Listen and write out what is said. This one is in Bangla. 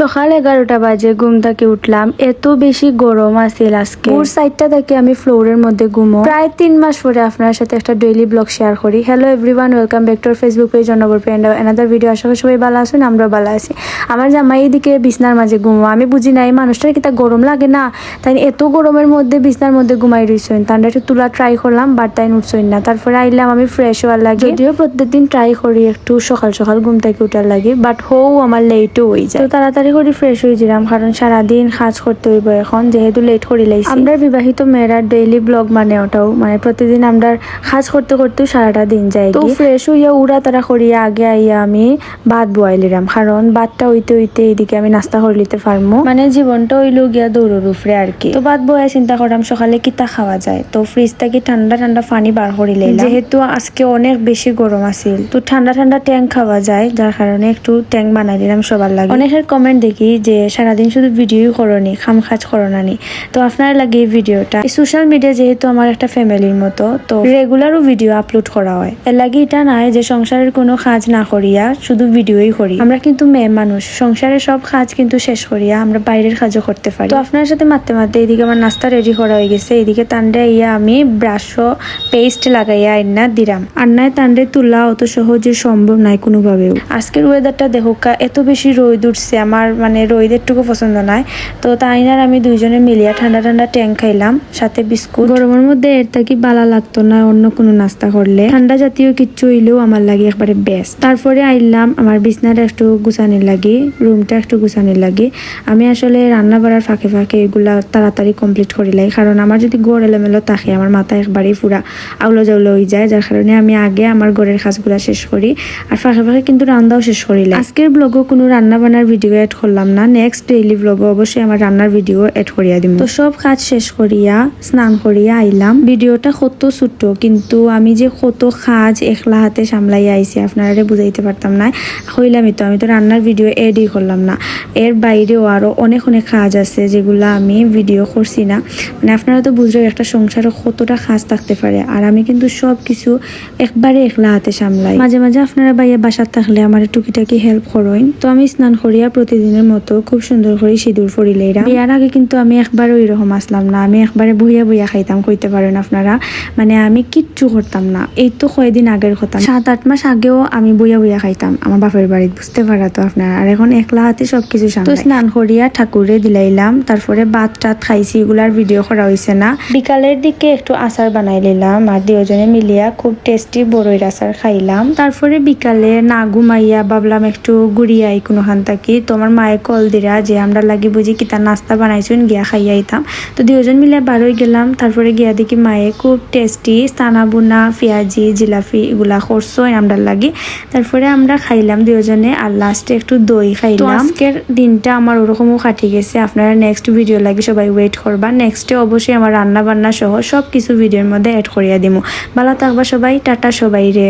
সকাল এগারোটা বাজে ঘুম থেকে উঠলাম। এত বেশি গরম আছিল আজকে। ওর সাইডটা থেকে আমি ফ্লোরের মধ্যে ঘুমো। প্রায় তিন মাস পরে আপনার সাথে একটা ডেইলি ব্লগ শেয়ার করি। Hello everyone welcome back to Facebook page অনবর friend another video আশা করি সবাই ভালো আছেন আমরাও ভালো আছি। আমার জামাই এদিকে বিছনার মাঝে ঘুমো। আমি বুঝি নাই মানুষটার কিতা গরম লাগে না? তাই এত গরমের মধ্যে বিছনার মধ্যে ঘুমাই রইছেন। তার একটু তুলা ট্রাই করলাম বাট তাই উঠছেন না। তারপরে আইলাম আমি ফ্রেশ হওয়ার লাগে। যদিও প্রত্যেকদিন ট্রাই করি একটু সকাল সকাল ঘুম থেকে উঠার লাগে বাট হও আমার লেটও হয়ে যায়। তো তাড়াতাড়ি করে ফ্রেশ হয়ে যালাম কারণ সারাদিন কাজ করতে হইব এখন যেহেতু লেট করে লাইছি। আমরা বিবাহিত মেয়েরা ডেইলি ব্লগ মানে ওটাও মানে প্রতিদিন আমরা কাজ করতে করতেও সারাটা দিন যাই তো ফ্রেশ হইয়া উড়া তারা করিয়া আগে আইয়া আমি ভাত বয়াইলিরাম কারণ ভাতটা হইতে হইতে এইদিকে আমি নাস্তা করে লিতে পারব মানে জীবনটা হইল গিয়া দৌড়ের উপরে আর কি। তো ভাত বয়া চিন্তা করলাম সকালে কিতা খাওয়া যায়? তো ফ্রিজ থেকে ঠান্ডা ঠান্ডা পানি বার করে লাইলাম যেহেতু আজকে অনেক বেশি গরম আছিল। তো ঠান্ডা ঠান্ডা ট্যাঙ্ক খাওয়া যায় যার কারণে একটু ট্যাঙ্ক বানাই দিলাম সবার লাগে। অনেকের কমেন্ট দেখি যে সারাদিন শুধু ভিডিওই করনি খাম খাজ করোনানি। তো আপনার লাগে এই ভিডিওটা। সোশ্যাল মিডিয়া যেহেতু আমার একটা ফ্যামিলির মতো, তো রেগুলারও ভিডিও আপলোড করা হয়। এর লাগে এটা নাই যে সংসারের কোনো কাজ না করিয়া শুধু ভিডিওই করি। আমরা কিন্তু মেয়ে মানুষ, সংসারের সব কাজ কিন্তু শেষ করিয়া আমরা বাইরের কাজও করতে পারি। তো আপনার সাথে মারতে মারতে এদিকে আমার নাস্তা রেডি করা হয়ে গেছে। এদিকে তান্ডে ইয়া আমি ব্রাশও পেস্ট লাগাইয়া আইনা দিলাম আর নাই তান্ডে তুলা অত সহজে সম্ভব নাই কোনোভাবেও। আজকের ওয়েদারটা দেখোকা এত বেশি রোদ উঠছে। আমার মানে রোদের পছন্দ নাই। তো তাইনার আমি দুইজনে মিলিয়া ঠান্ডা ঠান্ডা ট্যাঙ্ক খাইলাম, সাথে বিস্কুট। গরমের মধ্যে এর থাকি বালা লাগতো না, অন্য কোনো নাস্তা করলে। ঠান্ডা জাতীয় কিচ্ছু হইলেও আমার লাগে একবারে বেস্ট তারপরে আইলাম আমার বিছনাটা একটু গুছানির লাগে রুমটা একটু গুছানির লাগে। আমি আসলে রান্না বাড়ার ফাঁকে ফাঁকে এগুলা তাড়াতাড়ি কমপ্লিট করি লাই, কারণ আমার যদি গড় এলোমেলো থাকে, আমার মাথা একবারেই পুরা আউলো জাউলো হয়ে যায়, যার কারণে আমি আগে আমার ঘরের কাজগুলা শেষ করি, আর ফাঁকে ফাঁকে কিন্তু রান্নাও শেষ করিলাম আজকের ব্লগও কোনো রান্না বান্নার ভিডিও এড করলাম না। নেক্সট ডেইলি ব্লগে অবশ্যই আমার রান্নার ভিডিও এড করিয়া দিব তো সব কাজ শেষ করিয়া, স্নান করিয়া আইলাম। ভিডিওটা কত ছোট্ট, কিন্তু আমি যে কত কাজ একলা হাতে সামলাইয়া আইছি আপনারা বুঝাইতে পারতাম না। হইলামই তো আমি তো রান্নার ভিডিও এডই করলাম না। এর বাইরেও আরও অনেক অনেক কাজ আছে যেগুলো আমি ভিডিও করছি না। মানে আপনারা তো বুঝলেন একটা সংসারে কতটা কাজ থাকতে পারে, আর আমি কিন্তু সব কিছু একবারে একলা হাতে সামলাই। মাঝে মাঝে আপনারা বাইরে বাসার থাকলে আমার টুকিটাকি হেল্প করেন। তো আমি স্নান করিয়া প্রতিদিনের মতো খুব সুন্দর করে সিঁদুর ফরিলেইরা বিয়ার আগে কিন্তু আমি একবারও এরকম আসলাম না। আমি একবারে বইয়া বইয়া খাইতাম, কইতে পারেন আপনারা। মানে আমি কিচ্ছু করতাম না। এই তো কয়েকদিন আগের কথা। সাত, আট মাস আগেও আমি বইয়া বইয়া খাইতাম। আমার বাপের বাড়িতে, বুঝতে পারা তো আপনারা। আর এখন একলা হাতে সবকিছু সামলাই তো স্নান করিয়া ঠাকুরে দিলাইলাম। তারপরে ভাত টাত খাইছি, এগুলার ভিডিও করা হয়েছে না। বিকালের দিকে একটু আচার বানাই নিলাম আর দুজনে মিলিয়া খুব টেস্টি বড়ইর আচার খাইলাম। তারপরে বিকালে না ঘুমাইয়া ভাবলাম একটু ঘুরিয়াই কোনোখান থাকি। তো আমার মায়ে কল দিরা যে আমরা লাগি বুঝি কিতা নাস্তা বানাইছুন গিয়া খাইয়া আইতাম। তো দুজন মিলে বারোই গেলাম। তারপরে গিয়া দেখি মায়ে খুব টেস্টি স্তানা বুনা পেঁয়াজি জিলাপি এগুলা করছ আমরা লাগি। তারপরে আমরা খাইলাম দুজনে আর লাস্টে একটু দই খাইলাম। আজকের দিনটা আমার ওরকমও কাটি গেছে। আপনারা নেক্সট ভিডিও লাগে সবাই ওয়েট করবা। নেক্সটে অবশ্যই আমার রান্না বান্না সহ সব কিছু ভিডিওর মধ্যে অ্যাড করিয়া দিমু। ভালো থাকবা সবাই। টাটা সবাই রে।